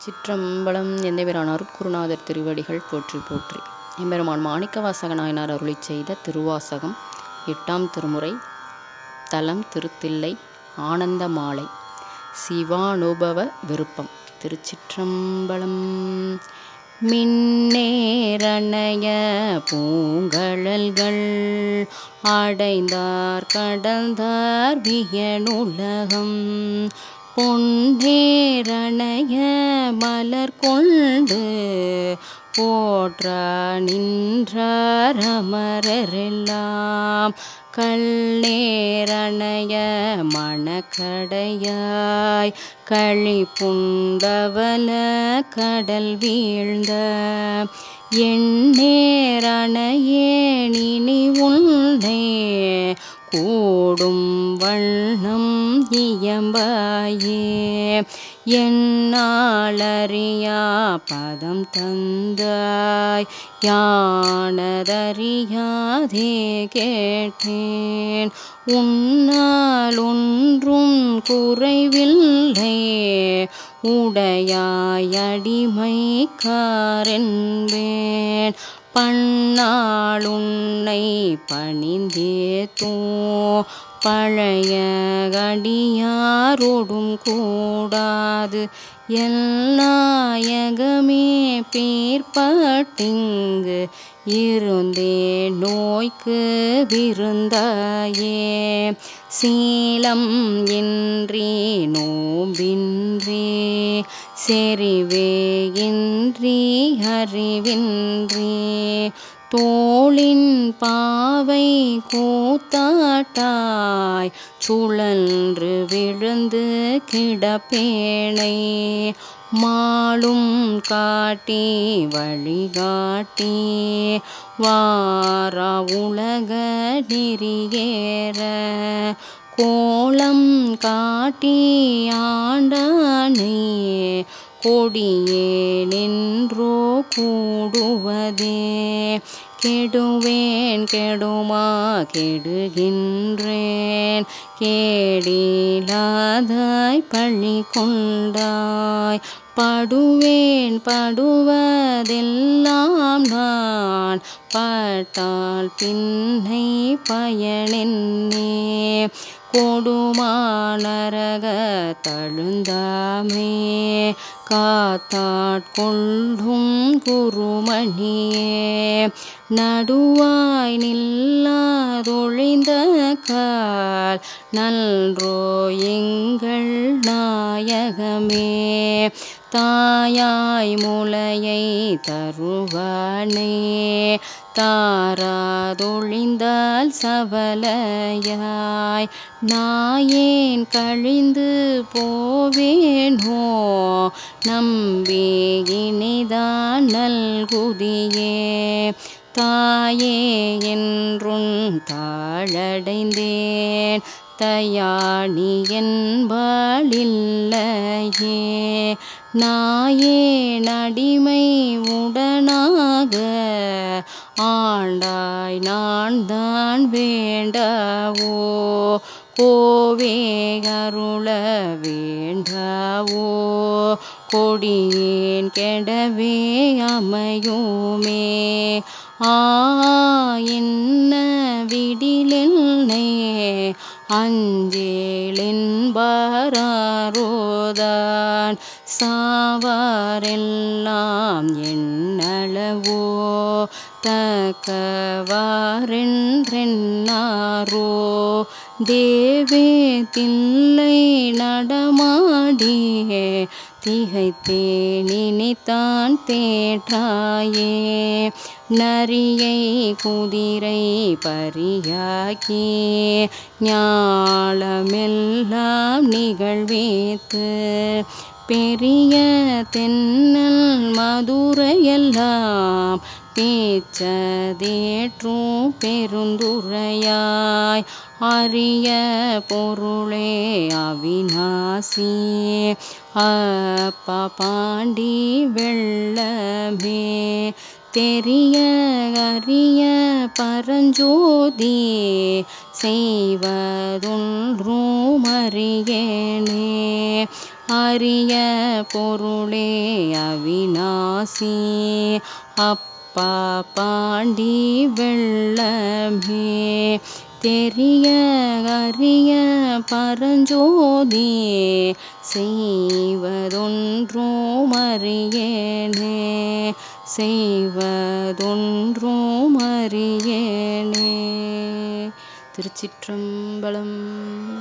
திருச்சிற்றம்பலம் எந்தைபிரான் குருநாதர் திருவடிகள் போற்றி போற்றி. எம்பெருமான் மாணிக்கவாசக நாயனார் அருளி செய்த திருவாசகம் எட்டாம் திருமுறை தலம் திருத்தில்லை ஆனந்த மாலை சிவானுபவ விருப்பம். திருச்சிற்றம்பலம் மின்னேரணைய பூங்கழல்கள் அடைந்தார் கடந்தார் வியனுலகம் பொன்னேரணைய மலர் கொண்டு போற்ற நின்றார் அமரெல்லாம் கல்நேரணைய மணக்கடையாய் களி புண்டவல கடல் வீழ்ந்த. எண்ணேரணையேனினி உன்னை கூடும் வண்ணம் இயம்பாயே. என்னாளறியா பதம் தந்தாய். யானதறியாதே கேட்டேன். உன்னால் ஒன்றும் குறைவில்லை. உடையாயடிமைக்காரென்பேன் பன்னாளுன்னை பணிந்தேத்தோ பழைய கடியாரோடும் கூடாது. எல்லாயகமே பேர்பட்டிங்கு இருந்தே நோய்க்கு விருந்தாயே. சீலம் இன்றி நோம்பின்றி செறிவே இன்றி அறிவின்றி தோளின் பாவை கூத்தாட்டாய் சுழன்று விழுந்து கிடப்பேனை. மாலும் காட்டி வழிகாட்டி வாரா உலக நெறியேற. கோலம் காட்டி ஆண்டானே கொடியே நின்றோ கூடுவதே. கெடுவேன் கெடுமா கெடுகின்றேன். கேடிலாதாய் பழி கொண்டாய். படுவேன் படுவதெல்லாம் நான். பட்டால் பின்னை பயனென்னே. கொடுமானரக தழுந்தாமே காத்தாட்கொள்ளும் குருமணியே. நடுவாய் நில்லாதொழிந்த கால் நன்றோ எங்கள் நாயகமே. தாயாய் முலையை தருவானே. தாராதொழிந்தால் சவலையாய். நாயேன் கழிந்து போவேனோ? நம்பி நல்குதியே. தாயே என்றும் தாழடைந்தேன். தயாணி என்பாளில்லையே நாயே நடிமை உடனாக ஆண்டாய் நான் தான் வேண்டாவோ? கோவே அருள வேண்டாவோ? கொடியேன் கெடவே அமையுமே? ஆ என்ன விடிலென்னே? அஞ்சேலின் பாரோதான் சாவாரெல்லாம் என்னளவோ? தக்கவாரென்றென்னாரோ? தேவே தில்லை நடமாடியே திகைத்தே நினைத்தான் தேற்றாயே. நரியை குதிரை பரியாக்கி ஞாலமெல்லாம் நிகழ்வேத்து. பெரிய தென்னல் மதுரையெல்லாம் பேச்சதேற்றும் பெருந்துரையாய். அரிய பொருளே அவிநாசி. அப்பா பாண்டி வெள்ளமே. தெரிய அரிய பரஞ்சோதி செய்வதொன்றும் அறியேனே அரிய பொருளே அவிநாசி. அப்பா பாண்டி வெள்ளமே. தெரிய அரிய பரஞ்சோதி. செய்வதொன்றும் அறியேனே செய்வதொன்றும் அறியேனே திருச்சிற்றம்பலம்.